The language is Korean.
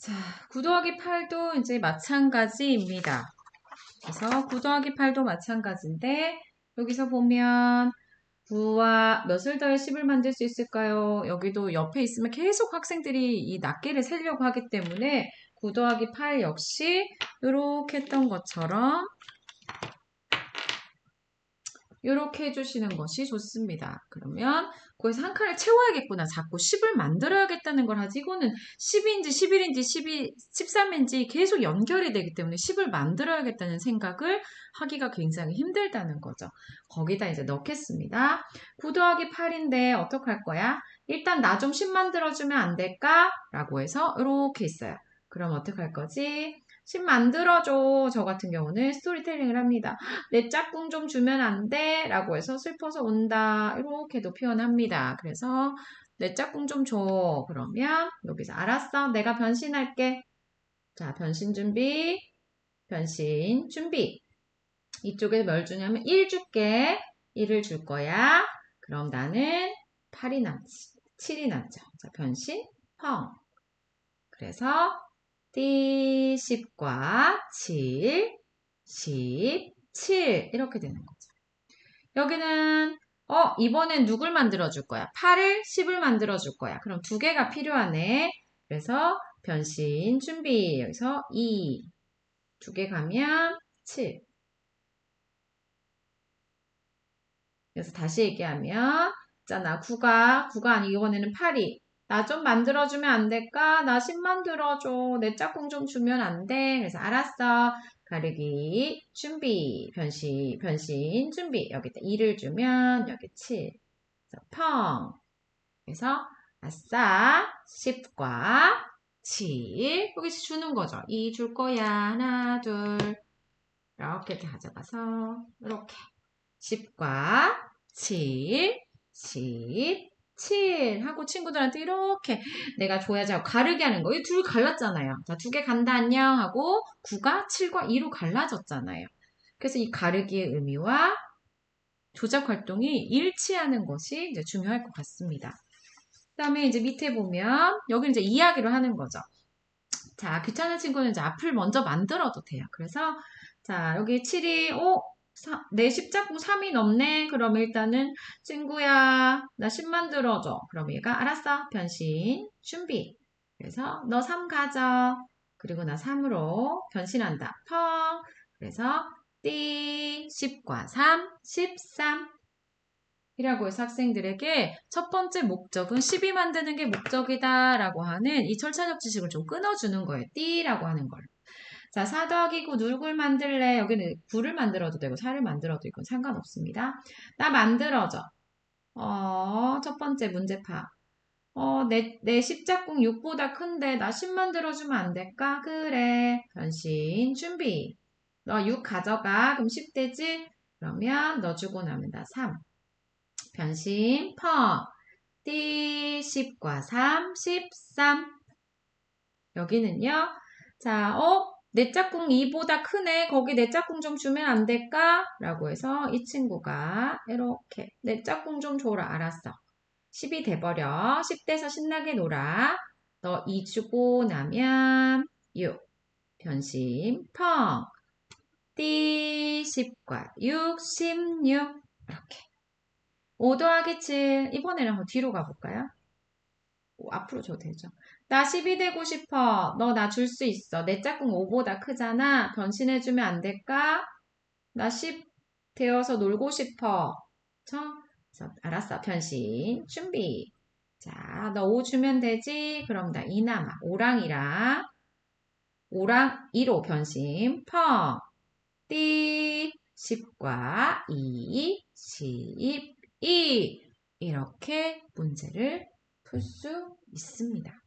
자, 9 더하기 8도 이제 마찬가지입니다. 그래서 9 더하기 8도 마찬가지인데 여기서 보면 9와 몇을 더해 10을 만들 수 있을까요? 여기도 옆에 있으면 계속 학생들이 이 낱개를 세려고 하기 때문에 9 더하기 8 역시 이렇게 했던 것처럼 이렇게 해주시는 것이 좋습니다. 그러면 거기서 한 칸을 채워야겠구나. 자꾸 10을 만들어야겠다는 걸 하지. 이거는 10인지 11인지 12, 13인지 계속 연결이 되기 때문에 10을 만들어야겠다는 생각을 하기가 굉장히 힘들다는 거죠. 거기다 이제 넣겠습니다. 9 더하기 8인데 어떡할 거야? 일단 나 좀 10 만들어주면 안 될까? 라고 해서 이렇게 있어요. 그럼 어떡할 거지? 10 만들어줘. 저 같은 경우는 스토리텔링을 합니다. 내 짝꿍 좀 주면 안 돼? 라고 해서 슬퍼서 온다. 이렇게도 표현합니다. 그래서 내 짝꿍 좀 줘. 그러면 여기서 알았어. 내가 변신할게. 자, 변신 준비. 변신 준비. 이쪽에 뭘 주냐면 1 줄게. 1을 줄 거야. 그럼 나는 8이 남지. 7이 남죠. 자, 변신 펑. 그래서 띠 10과 7, 10, 7 이렇게 되는 거죠. 여기는 어 이번엔 누굴 만들어 줄 거야? 8을 10을 만들어 줄 거야. 그럼 두 개가 필요하네. 그래서 변신 준비. 여기서 2. 두 개 가면 7. 그래서 다시 얘기하면 있잖아. 9가 9가 아니고 이번에는 8이 나 좀 만들어주면 안 될까? 나 10 만 들어줘. 내 짝꿍 좀 주면 안 돼? 그래서 알았어. 가르기 준비. 변신 변신 준비. 여기다 2를 주면 여기 7. 그래서 펑. 그래서 아싸 10과 7 여기서 주는 거죠. 2 줄 거야. 하나 둘 이렇게 가져가서 이렇게 10과 7 10 7 하고 친구들한테 이렇게 내가 줘야지 하고 가르기 하는 거. 이 둘 갈랐잖아요. 자, 두 개 간다 안녕 하고 9가 7과 2로 갈라졌잖아요. 그래서 이 가르기의 의미와 조작 활동이 일치하는 것이 이제 중요할 것 같습니다. 그 다음에 이제 밑에 보면 여기 이제 이야기를 하는 거죠. 자, 귀찮은 친구는 이제 앞을 먼저 만들어도 돼요. 그래서 자, 여기 7이 오, 내 십자공 3이 넘네. 그럼 일단은 친구야 나 10 만 들어줘. 그럼 얘가 알았어. 변신 준비. 그래서 너 3 가져. 그리고 나 3으로 변신한다. 펑. 그래서 띠 10과 3 13 이라고 해서 학생들에게 첫 번째 목적은 12 만드는 게 목적이다 라고 하는 이 철차적 지식을 좀 끊어주는 거예요. 띠라고 하는 걸. 자, 4 더하기 9 누굴 만들래? 여기는 9를 만들어도 되고 4를 만들어도 이건 상관없습니다. 나 만들어줘. 어, 첫 번째 문제파. 어, 내, 내 십자궁 6보다 큰데 나 10 만들어주면 안 될까? 그래. 변신 준비. 너 6 가져가. 그럼 10 되지? 그러면 너 주고 나면 나 3. 변신 펑. 띠 10과 3, 13. 여기는요. 자, 어? 내 짝꿍 2보다 크네. 거기 내 짝꿍 좀 주면 안 될까? 라고 해서 이 친구가 이렇게 내 짝꿍 좀 줘라. 알았어. 10이 돼버려. 10대에서 신나게 놀아. 너 2 주고 나면 6. 변심 펑. 띠 10과 6, 16. 이렇게. 5 더하기 7. 이번에는 뒤로 가볼까요? 앞으로 줘도 되죠. 나 10이 되고 싶어. 너 나 줄 수 있어. 내 짝꿍 5보다 크잖아. 변신해주면 안 될까? 나 10 되어서 놀고 싶어. 그래서 알았어. 변신. 준비. 자, 너 5 주면 되지? 그럼 나2 남아. 5랑이랑 5랑 2로 변신. 펑. 띠. 10과 2, 12. 이렇게 풀 수 있습니다.